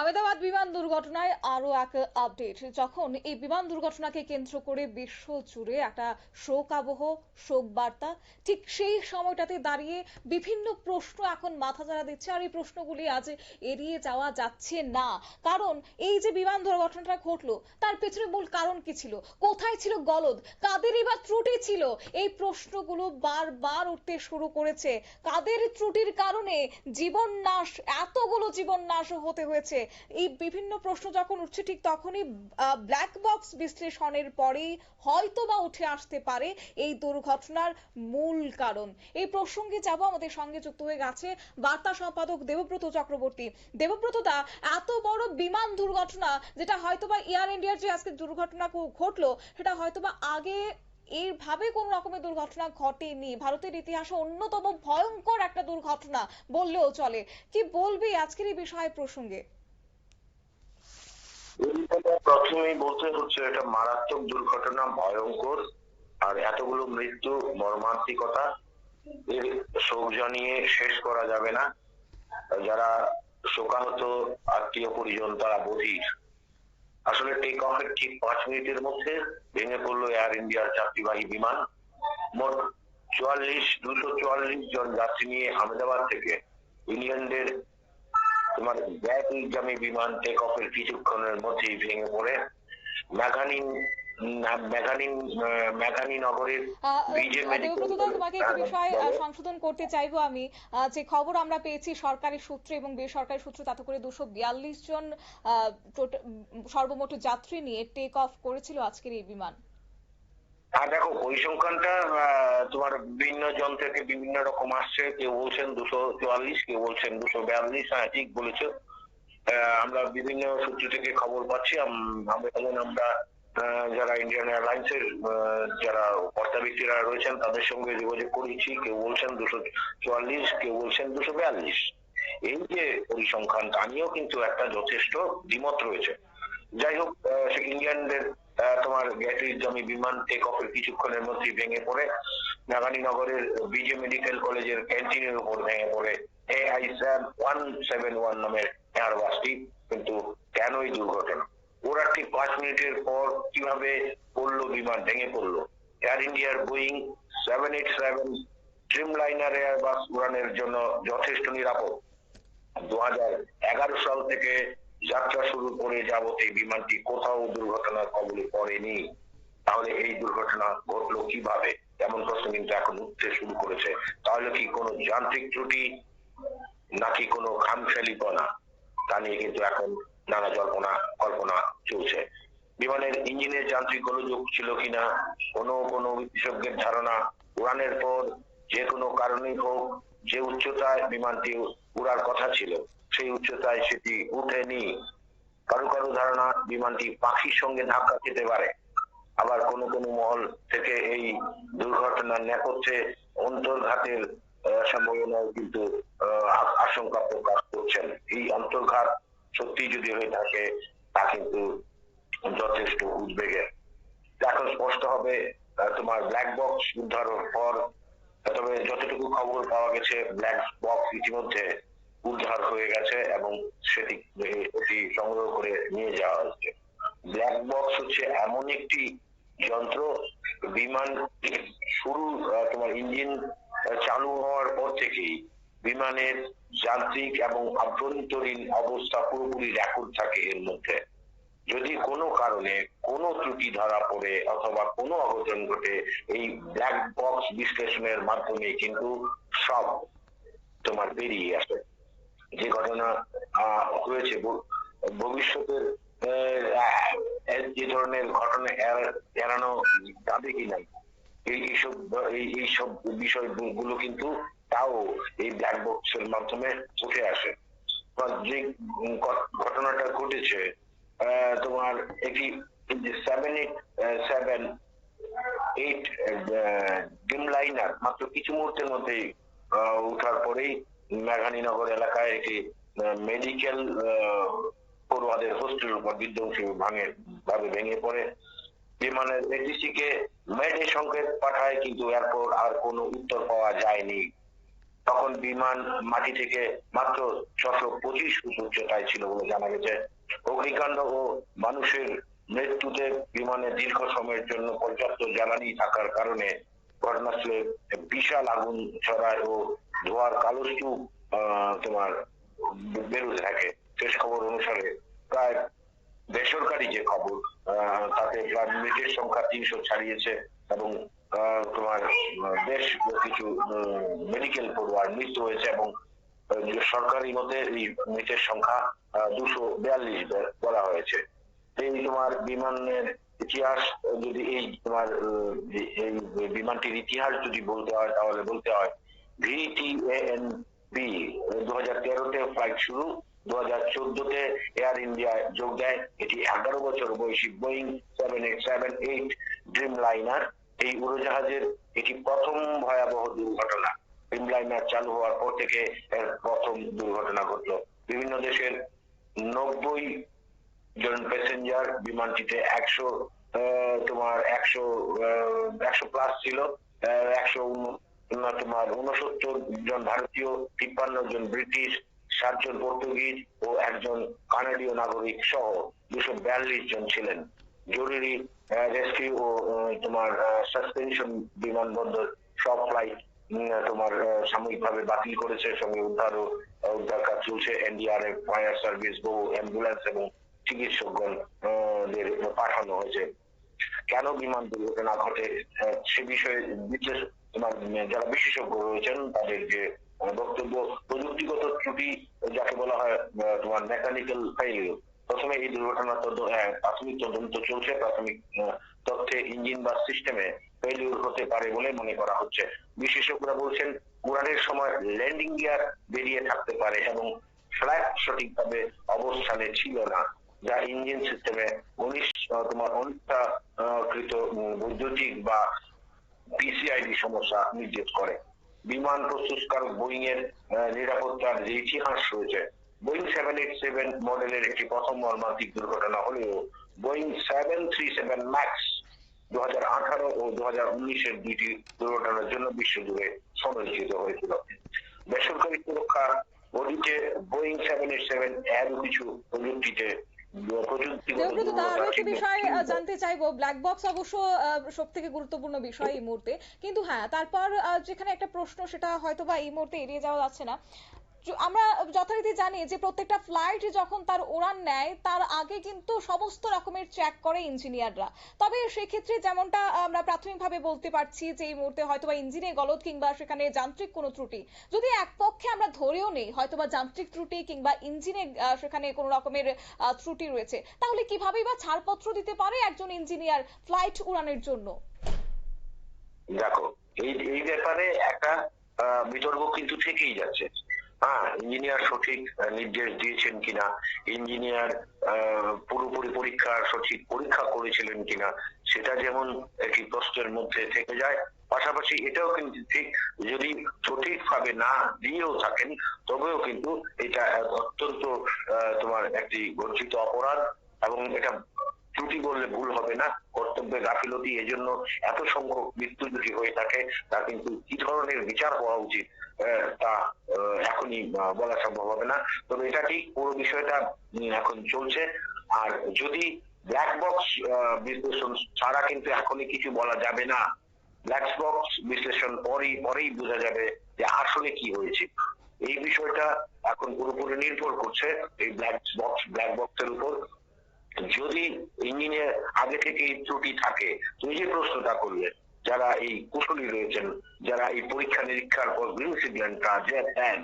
আমেদাবাদ বিমান দুর্ঘটনায় আরও এক আপডেট যখন এই বিমান দুর্ঘটনাকে কেন্দ্র করে বিশ্ব জুড়ে একটা শোক আবহ শোক বার্তা ঠিক সেই সময়টাতে দাঁড়িয়ে বিভিন্ন প্রশ্ন এখন মাথা চাড়া দিচ্ছে আর এই প্রশ্নগুলি আজ এড়িয়ে যাওয়া যাচ্ছে না। কারণ এই যে বিমান দুর্ঘটনাটা ঘটলো, তার পেছনে মূল কারণ কি ছিল? কোথায় ছিল গলদ? কাদেরই বা ত্রুটি ছিল? এই প্রশ্নগুলো বারবার উঠতে শুরু করেছে। কাদের ত্রুটির কারণে জীবন নাশ, এতগুলো জীবন নাশ হতে হয়েছে? এই বিভিন্ন প্রশ্ন যখন উঠছে, ঠিক তখনই ব্ল্যাক বক্স বিশ্লেষণের পরেই হয়তো বা উঠে আসতে পারে এই দুর্ঘটনার মূল কারণ। এই প্রসঙ্গে যাব, আমাদের সঙ্গে যুক্ত হয়ে গেছে বার্তা সম্পাদক দেবব্রত চক্রবর্তী। দেবব্রত দা, এত বড় বিমান দুর্ঘটনা, যেটা হয়তোবা এয়ার ইন্ডিয়ার যে আজকে দুর্ঘটনা ঘটলো, সেটা হয়তোবা আগে এইভাবে কোন রকমের দুর্ঘটনা ঘটেনি। ভারতের ইতিহাসে অন্যতম ভয়ঙ্কর একটা দুর্ঘটনা বললেও চলে। কি বলবি আজকের এই বিষয় প্রসঙ্গে? প্রথমেই বলতে হচ্ছে এটা মারাত্মক দুর্ঘটনা, ভয়ঙ্কর, আর এতগুলো মৃত্যু, মর্মান্তিকতা এর শোক জানিয়ে শেষ করা যাবে না। যারা শোকাহত আত্মীয় পরিজন, তারা বধির। আসলে টেক অফের ঠিক পাঁচ মিনিটের মধ্যে ভেঙে পড়ল এয়ার ইন্ডিয়ার যাত্রীবাহী বিমান। মোট চুয়াল্লিশ, দুশো চুয়াল্লিশ জন যাত্রী নিয়ে আহমেদাবাদ থেকে ইংল্যান্ডের তোমার ইজামি বিমান টেক অফের কিছুক্ষণের মধ্যেই ভেঙে পড়ে। নগরের দা, তোমাকে একটি বিষয় আহ, সংশোধন করতে চাইব আমি। যে খবর আমরা পেয়েছি সরকারি সূত্রে এবং বেসরকারি সূত্র তাতে করে দুশো বিয়াল্লিশ জন সর্বমোট যাত্রী নিয়ে টেক অফ করেছিল আজকের এই বিমান। আর দেখো পরিসংখ্যানটা তোমার বিভিন্ন জন থেকে বিভিন্ন রকম আসছে। কেউ বলছেন দুশো চুয়াল্লিশ কেউ বলছেন দুশো বিয়াল্লিশ হ্যাঁ ঠিক বলেছ। আমরা বিভিন্ন সূত্র থেকে খবর পাচ্ছি। আমরা যারা ইন্ডিয়ান এয়ারলাইন্সের যারা কর্তা ব্যক্তিরা রয়েছেন তাদের সঙ্গে যোগাযোগ করেছি। কেউ বলছেন দুশো চুয়াল্লিশ কেউ বলছেন দুশো বিয়াল্লিশ। এই যে পরিসংখ্যান তা নিয়েও কিন্তু একটা যথেষ্ট দ্বিমত রয়েছে। যাই হোক আহ, তোমার গ্যাটরিজ জমি বিমান টেক অফের কিছুক্ষণের মধ্যেই ভেঙে পড়ে। নাগানি নগরের বিজে মেডিকেল কলেজের ক্যান্টিনের উপর ভেঙে পড়ে। A I one seven one নামের এয়ারবাসটি কিন্তু কেন এই দুর্ঘটনা? ওরা ঠিক পাঁচ মিনিটের পর কীভাবে পড়ল বিমান? ভেঙে পড়ল। এয়ার ইন্ডিয়ার Boeing seven eight seven Dreamliner Airbus উড়ানের জন্য যথেষ্ট নিরাপদ। দু সাল থেকে যাত্রা শুরু করে যাবত বিমানটি কোথাও দুর্ঘটনার কবলে পড়েনি। তাহলে এই দুর্ঘটনা ঘটলো কীভাবে? এমন প্রশ্ন কিন্তু এখন উঠতে শুরু করেছে। তাহলে কি কোনো যান্ত্রিক ত্রুটি, নাকি কোনো খামখেয়ালিপনা? তা নিয়ে কিন্তু এখন নানা জল্পনা, কল্পনা চলছে। বিমানের ইঞ্জিনের যান্ত্রিক গোলযোগ ছিল কিনা, কোনো কোনো বিশেষজ্ঞের ধারণা উড়ানের পর যে কোনো কারণেই হোক, যে উচ্চতায় বিমানটি উড়ার কথা ছিল। সেই উচ্চতায় সেটি উঠেনি কারও কারও ধারণা বিমানটি পাখির সঙ্গে ধাক্কা খেতে পারে। আবার কোনো কোনো মহল থেকে এই দুর্ঘটনার নেপথ্যে অন্তর্ঘাতের সম্ভাবনাও কিন্তু আশঙ্কা প্রকাশ করছেন। এই অন্তর্ঘাত সত্যি যদি হয়ে থাকে, তা কিন্তু যথেষ্ট উদ্বেগের এখন স্পষ্ট হবে তোমার ব্ল্যাক বক্স উদ্ধারের পর, তবে যতটুকু খবর পাওয়া গেছে ব্ল্যাক বক্স ইতিমধ্যে উদ্ধার হয়ে গেছে এবং সেটি, এটি সংগ্রহ করে নিয়ে যাওয়া হচ্ছে। ব্ল্যাক বক্স হচ্ছে এমন একটি যন্ত্র, বিমান শুরু তোমার ইঞ্জিন চালু হওয়ার পর থেকেই বিমানের যান্ত্রিক এবং আভ্যন্তরীণ অবস্থা পুরোপুরি রেকর্ড থাকে এর মধ্যে। যদি কোনো কারণে কোনো ত্রুটি ধরা পড়ে অথবা কোনো অঘটন ঘটে, এই ব্ল্যাক বক্স বিশ্লেষণের মাধ্যমে কিন্তু সব তোমার বেরিয়ে আসে। যে ঘটনা হয়েছে ভবিষ্যতের যে ধরনের ঘটনা এড়ানো যাবে কি নাই? এইসব এইসব বিষয়গুলো কিন্তু তাও এই ব্ল্যাক বক্সের মাধ্যমে উঠে আসে। যে ঘটনাটা ঘটেছে তোমার একটি seven eight seven eight Dreamliner মাত্র কিছু মুহূর্তের মধ্যেই উঠার পরেই মেঘানীনগর এলাকায় একটি মেডিকেল পড়ুয়াদের হোস্টেলের উপর বিধ্বংসী ভাঙে, ভাবে ভেঙে পড়ে। বিমানের এটিসি কে মেডে সংকেত পাঠায়, কিন্তু এরপর আর কোনো উত্তর পাওয়া যায়নি। তখন বিমান মাটি থেকে মাত্র ছশো পঁচিশ ফুট উচ্চতায় ছিল বলে জানা গেছে। অগ্নিকাণ্ড ও মানুষের মৃত্যুতে বিমানে দীর্ঘ সময়ের জন্য পর্যাপ্ত জ্বালানি থাকার কারণে ঘটনাস্থলে বিশাল আগুন ছড়ায় ও ধোয়ার কালো স্তূপ তোমার বেরোতে থাকে। শেষ খবর অনুসারে প্রায় বেসরকারি যে খবর তাতে প্রায় মৃতের সংখ্যা তিনশো ছাড়িয়েছে এবং তোমার বেশ কিছু মেডিকেল পড়ুয়ার মৃত্যু হয়েছে এবং সরকারি মতে এই মৃতের সংখ্যা দুশো বিয়াল্লিশ বলা হয়েছে। এই তোমার বিমানের ইতিহাস, যদি এই তোমার এই বিমানটির ইতিহাস যদি বলতে হয়, তাহলে বলতে হয় ভিটিএন বি দু হাজার তেরোতে ফ্লাইট শুরু দু হাজার চোদ্দতে এয়ার ইন্ডিয়া যোগ দেয়। এটি এগারো বছর বয়সী Boeing seven eight seven eight dreamliner এই উড়োজাহাজের এটি প্রথম ভয়াবহ দুর্ঘটনা। ড্রিম লাইনার চালু হওয়ার পর থেকে এর প্রথম দুর্ঘটনা ঘটলো। বিভিন্ন দেশের নব্বই জন প্যাসেঞ্জার বিমানটিতে একশো তোমার একশো একশো প্লাস ছিল একশো তোমার উনসত্তর জন ভারতীয়, তিপ্পান্ন জন ব্রিটিশ সাতজন পর্তুগিজ ও একজন কানাডীয় নাগরিক সহ দুশো বিয়াল্লিশ জন ছিলেন। জরুরি রেস্কিউ ও তোমার সাসপেনশন বিমানবন্দর সব ফ্লাইট তোমার সাময়িকভাবে বাতিল করেছে। সঙ্গে উদ্ধার ও উদ্ধার কাজ চলছে। এনডিআরএফ ফায়ার সার্ভিস, বহু অ্যাম্বুলেন্স এবং চিকিৎসকগণ পাঠানো হয়েছে। কেন বিমান দুর্ঘটনা ঘটে? সে বিষয়ে বিশেষ উম, যারা বিশেষজ্ঞ রয়েছেন তাদের যে বক্তব্য প্রযুক্তিগত ত্রুটি যাকে বলা হয় তোমার মেকানিক্যাল ফেইলিউর প্রথমে এই দুর্ঘটনার প্রাথমিক তদন্ত চলছে। প্রাথমিক তথ্যে ইঞ্জিন বা সিস্টেমে ফেইলিউর হতে পারে বলে মনে করা হচ্ছে। বিশেষজ্ঞরা বলছেন উড়ানের সময় ল্যান্ডিং গিয়ার বেরিয়ে থাকতে পারে এবং ফ্ল্যাট সঠিকভাবে অবস্থানে ছিল না যা ইঞ্জিন সিস্টেমে তোমার অনিচ্ছাকৃত বৈদ্যুতিক বা পিসিআইডি সমস্যা নির্দেশ করে। বিমান প্রস্তুতকারক বোয়িং এর নিরাপত্তার যে ইতিহাস রয়েছে, বোয়িং সেভেন এইট সেভেন মডেলের একটি প্রথম মর্মান্তিক দুর্ঘটনা হলেও Boeing seven three seven max দু হাজার আঠারো ও দু হাজার উনিশের দুইটি দুর্ঘটনার জন্য বিশ্বজুড়ে সমালোচিত হয়েছিল। বেসরকারি সুরক্ষা অডিটে বোয়িং সেভেন এইট সেভেন এর কিছু প্রযুক্তিতে বিষয় জানতে চাইব। ব্ল্যাক বক্স অবশ্য সব থেকে গুরুত্বপূর্ণ বিষয় এই মুহূর্তে। কিন্তু হ্যাঁ তারপর যেখানে একটা প্রশ্ন, সেটা হয়তোবা এই মুহূর্তে এড়িয়ে যাওয়া যাচ্ছে না। আমরা যথারীতি জানি যে প্রত্যেকটা ফ্লাইট যখন তার উড়ান নেয়, তার আগে কিন্তু সমস্ত রকমের চেক করে ইঞ্জিনিয়াররা তবে সেক্ষেত্রে যেমনটা আমরা প্রাথমিকভাবে বলতে পারছি যে এই মুহূর্তে হয়তো বা ইঞ্জিনে গলদ কিংবা সেখানে যান্ত্রিক কোনো ত্রুটি। যদি এক পক্ষে আমরা ধরেও নেই হয়তো বা যান্ত্রিক ত্রুটি কিংবা ইঞ্জিনে সেখানে কোনো রকমের ত্রুটি রয়েছে, তাহলে কিভাবেই বা ছাড়পত্র দিতে পারে একজন ইঞ্জিনিয়ার ফ্লাইট উড়ানের জন্য? দেখো, এই ব্যাপারে একটা বিতর্ক কিন্তু থেকেই যাচ্ছে। হ্যাঁ ইঞ্জিনিয়ার সঠিক নির্দেশ দিয়েছেন কিনা ইঞ্জিনিয়ার পুরোপুরি পরীক্ষা সঠিক পরীক্ষা করেছিলেন কিনা, সেটা যেমন একটি প্রশ্নের মধ্যে থেকে যায়। পাশাপাশি এটাও কিন্তু ঠিক, যদি সঠিকভাবে না দিয়েও থাকেন, তবেও কিন্তু এটা অত্যন্ত তোমার একটি গর্জিত অপরাধ এবং এটা ত্রুটি বললে ভুল হবে না। কর্তব্যে গাফিলতি এজন্য এত সংখ্যক মৃত্যু যদি হয়ে থাকে, তা কিন্তু কি ধরনের বিচার হওয়া উচিত তা এখনই বলা সম্ভব হবে না। তবে এটা ঠিক, পুরো বিষয়টা এখন চলছে। আর যদি ব্ল্যাক বক্স বিশ্লেষণ ছাড়া কিন্তু এখনই কিছু বলা যাবে না। ব্ল্যাক বক্স বিশ্লেষণ পরেই পরেই বোঝা যাবে যে আসলে কি হয়েছে। এই বিষয়টা এখন পুরোপুরি নির্ভর করছে এই ব্ল্যাক বক্স ব্ল্যাক বক্সের উপর। যদি ইঞ্জিনে আগে থেকে ত্রুটি থাকে, তুমি যে প্রশ্নটা করলে, যারা এই কুশলী রয়েছেন, যারা এই পরীক্ষা নিরীক্ষার পর গ্রিন সিগন্যালটা যে দেন,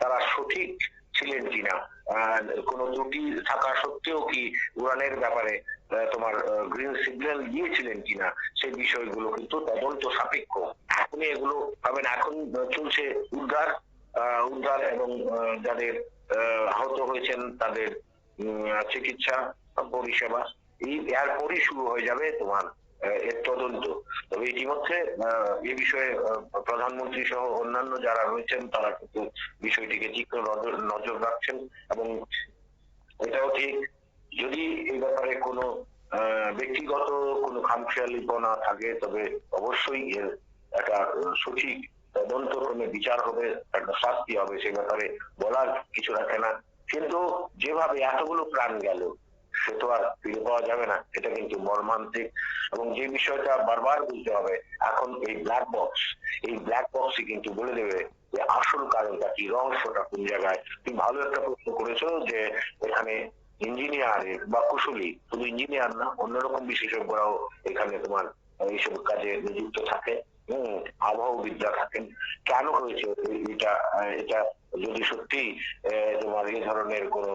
তারা সঠিক ছিলেন কিনা? কোনো ত্রুটি থাকা সত্ত্বেও কি উড়ানের ব্যাপারে তোমার গ্রিন সিগন্যাল দিয়েছিলেন কিনা, সেই বিষয়গুলো কিন্তু তদন্ত সাপেক্ষ। এখন এগুলো পাবেন। এখন চলছে উদ্ধার উদ্ধার এবং যাদের আহত হয়েছেন, তাদের চিকিৎসা। পরিষেবা। এরপরই শুরু হয়ে যাবে তোমার এর তদন্ত। তবে ইতিমধ্যে এ বিষয়ে প্রধানমন্ত্রী সহ অন্যান্য যারা রয়েছেন, তারা কিন্তু বিষয়টিকে তীক্ষ্ণ নজর রাখছেন এবং এটাও ঠিক, যদি এই ব্যাপারে কোনো ব্যক্তিগত কোনো খামখেয়ালিপনা থাকে, তবে অবশ্যই এর একটা সঠিক তদন্ত তদন্তক্রমে বিচার হবে, একটা শাস্তি হবে, সে ব্যাপারে বলার কিছু রাখে না। কিন্তু যেভাবে এতগুলো প্রাণ গেল সে তো আর ফিরে পাওয়া যাবে না। এটা কিন্তু মর্মান্তিক এবং যে বিষয়টা বারবার বুঝতে হবে, এখন এই ব্ল্যাক বক্স এই ব্ল্যাক বক্সই কিন্তু বলে দেবে যে আসল কারণটা কি রহস্যটা কোন জায়গায়। তুমি ভালো একটা প্রশ্ন করেছ যে এখানে ইঞ্জিনিয়ার বা কুশলী, শুধু ইঞ্জিনিয়ার না, অন্যরকম বিশেষজ্ঞরাও এখানে তোমার এইসব কাজে নিযুক্ত থাকে। হম আবহাওয়াবিদরা থাকেন। কেন হয়েছে? এটা এটা যদি সত্যি তোমার এই ধরনের কোনো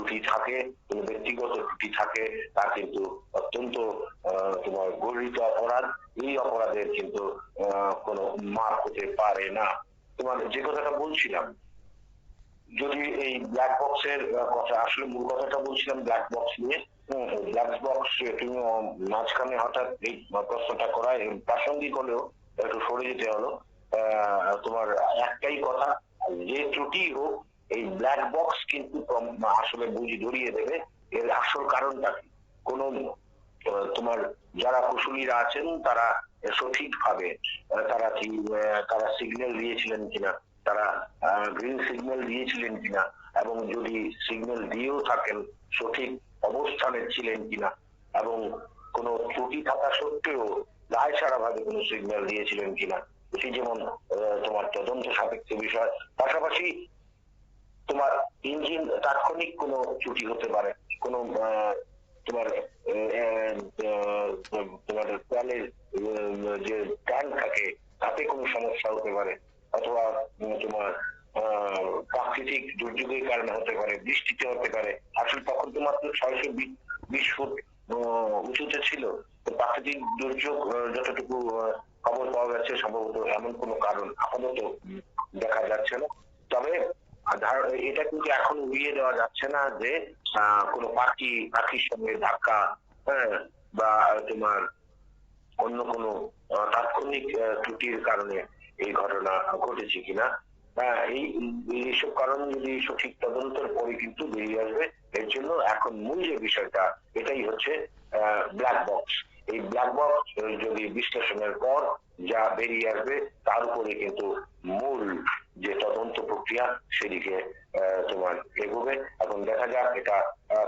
ত্রুটি থাকে, কোনো ব্যক্তিগত ত্রুটি থাকে, তা কিন্তু অত্যন্ত তোমার গর্হিত অপরাধ। এই অপরাধের কিন্তু কোনো মাপ হতে পারে না। তোমার যে কথাটা বলছিলাম, যদি এই ব্ল্যাক বক্সের কথা, আসলে মূল কথাটা বলছিলাম ব্ল্যাক বক্স নিয়ে ব্ল্যাক বক্স তুমি মাঝখানে হঠাৎ এই প্রশ্নটা করা প্রাসঙ্গিক হলেও একটু সরে যেতে হলো। তোমার একটাই কথা, যে ত্রুটি হোক এই ব্ল্যাক বক্স কিন্তু আসলে বুঝি ধরিয়ে দেবে। এর আসল কারণটা কি? কোনো তোমার যারা কুশলীরা আছেন তারা সঠিকভাবে আহ, তারা কি তারা সিগন্যাল দিয়েছিলেন কিনা? তারা গ্রিন সিগন্যাল দিয়েছিলেন কিনা? এবং যদি সিগন্যাল দিয়েও থাকেন সঠিক অবস্থানে ছিলেন কিনা? এবং কোনো ত্রুটি থাকা সত্ত্বেও দায় ছাড়া ভাবে কোনো সিগন্যাল দিয়েছিলেন কিনা? এটি যেমন তোমার তদন্ত সাপেক্ষ বিষয়। পাশাপাশি তোমার ইঞ্জিন তাৎক্ষণিক কোনো ত্রুটি হতে পারে। কোনো তোমার তোমার তেলের যে ট্যাঙ্ক থাকে, তাতে কোনো সমস্যা হতে পারে। অথবা তোমার প্রাকৃতিক দুর্যোগের কারণে হতে পারে, বৃষ্টিতে হতে পারে। আসলে তখন তো মাত্র ছয়শো বিশ ফুট উঁচুতে ছিল। তো প্রাকৃতিক দুর্যোগ যতটুকু খবর পাওয়া যাচ্ছে সম্ভবত এমন কোনো কারণ আপাতত দেখা যাচ্ছে না। তবে এটা কিন্তু এখন উড়িয়ে দেওয়া যাচ্ছে না যে কোনো পাখি, পাখির সঙ্গে ধাক্কা হ্যাঁ বা তোমার অন্য কোনো তাৎক্ষণিক ত্রুটির কারণে এই ঘটনা ঘটেছে কিনা। এই এইসব কারণ যদি সঠিক তদন্তের পরে কিন্তু বেরিয়ে আসবে, এর জন্য এখন মূল যে বিষয়টা, এটাই হচ্ছে ব্ল্যাক বক্স এই ব্ল্যাক বক্স যদি বিশ্লেষণের পর যা বেরিয়ে আসবে, তার উপরে কিন্তু মূল প্রক্রিয়া সেদিকে তোমার এগোবে। এখন দেখা যাক এটা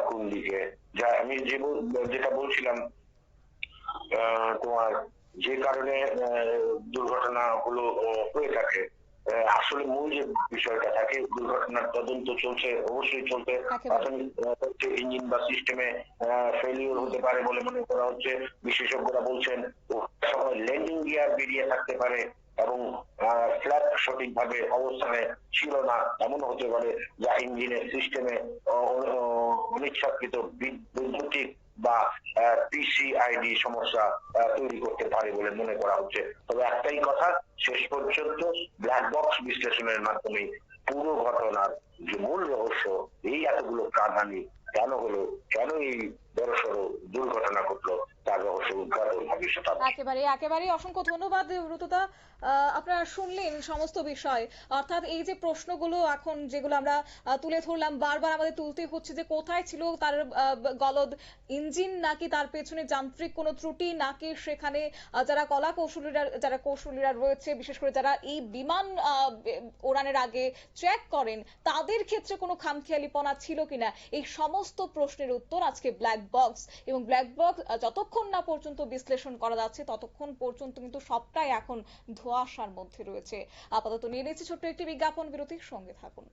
কোন দিকে যা আমি যে যেটা বলছিলাম তোমার যে কারণে দুর্ঘটনা গুলো হয়ে থাকে আসলে মূল যে বিষয়টা থাকে দুর্ঘটনার তদন্ত চলছে অবশ্যই চলছে প্রাথমিক ইঞ্জিন বা সিস্টেমে ফেলিওর হতে পারে বলে মনে করা হচ্ছে। বিশেষজ্ঞরা বলছেন সময় ল্যান্ডিং গিয়ার বেরিয়ে থাকতে পারে এবং ফ্ল্যাট সঠিকভাবে অবস্থানে ছিল না। এমন হতে পারে যা ইঞ্জিনের সিস্টেমে অনিচ্ছাকৃত বৈদ্যুতিক বা পিসিআইডি সমস্যা তৈরি করতে পারে বলে মনে করা হচ্ছে। তবে একটাই কথা, শেষ পর্যন্ত ব্ল্যাক বক্স বিশ্লেষণের মাধ্যমে পুরো ঘটনার যে মূল রহস্য, এই এতগুলো প্রাণহানি কেন হলো, কেন এই দুর্ঘটনা ঘটলো। একেবারে একেবারে অসংখ্য ধন্যবাদ আপনারা শুনলেন সমস্ত বিষয়। অর্থাৎ এই যে প্রশ্নগুলো এখন যেগুলো আমরা তুলে ধরলাম, বারবার আমাদের তুলতে হচ্ছে যে কোথায় ছিল তার গলদ ইঞ্জিন, নাকি তার পেছনে যান্ত্রিক কোনো ত্রুটি, নাকি সেখানে যারা কলা কৌশলীরা, যারা কৌশলীরা রয়েছে, বিশেষ করে যারা এই বিমান ওড়ানের আগে চেক করেন, তাদের ক্ষেত্রে কোনো খামখেয়ালিপনা ছিল কিনা? এই সমস্ত প্রশ্নের উত্তর আজকে ব্ল্যাক বক্স এবং ব্ল্যাক বক্স যতক্ষণ না পর্যন্ত বিশ্লেষণ করা যাচ্ছে, ততক্ষণ পর্যন্ত কিন্তু সবটাই এখন ধোঁয়াশার মধ্যে রয়েছে। আপাতত নিয়ে নিচ্ছি ছোট্ট একটি বিজ্ঞাপন, বিরতির সঙ্গে থাকুন।